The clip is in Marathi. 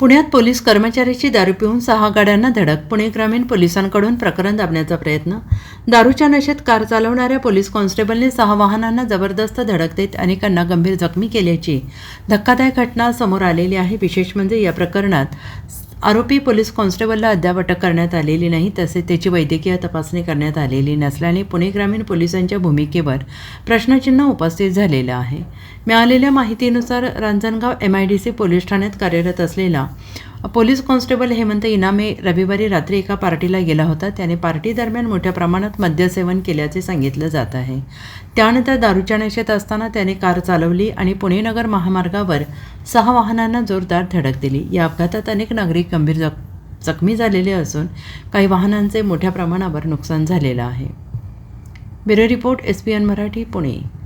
पुण्यात पोलीस कर्मचाऱ्याची दारू पिऊन सहा गाड्यांना धडक पुणे ग्रामीण पोलिसांकडून प्रकरण दाबण्याचा प्रयत्न. दारूच्या नशेत कार चालवणाऱ्या पोलीस कॉन्स्टेबलने सहा वाहनांना जबरदस्त धडक देत अनेकांना गंभीर जखमी केल्याची धक्कादायक घटना समोर आलेली आहे. विशेष म्हणजे या प्रकरणात आरोपी पोलीस कॉन्स्टेबलला अद्याप अटक करण्यात आलेली नाही तसेच त्याची वैद्यकीय तपासणी करण्यात आलेली नसल्याने पुणे ग्रामीण पोलिसांच्या भूमिकेवर प्रश्नचिन्ह उपस्थित झालेलं आहे. मिळालेल्या माहितीनुसार Ranjangaon M I D C police ठाण्यात कार्यरत असलेला पोलीस कॉन्स्टेबल हेमंत इनामे रविवारी रात्री एका पार्टीला गेला होता. त्याने पार्टी दरम्यान मोठ्या प्रमाणात मद्यसेवन केल्याचे सांगितलं जात आहे. त्यानंतर दारूच्या नशेत असताना त्याने कार चालवली आणि पुणे नगर महामार्गावर सहा वाहनांना जोरदार धडक दिली. या अपघातात अनेक नागरिक गंभीर जख जखमी झालेले असून काही वाहनांचे मोठ्या प्रमाणावर नुकसान झालेलं आहे. Bureau report S P N Marathi Pune.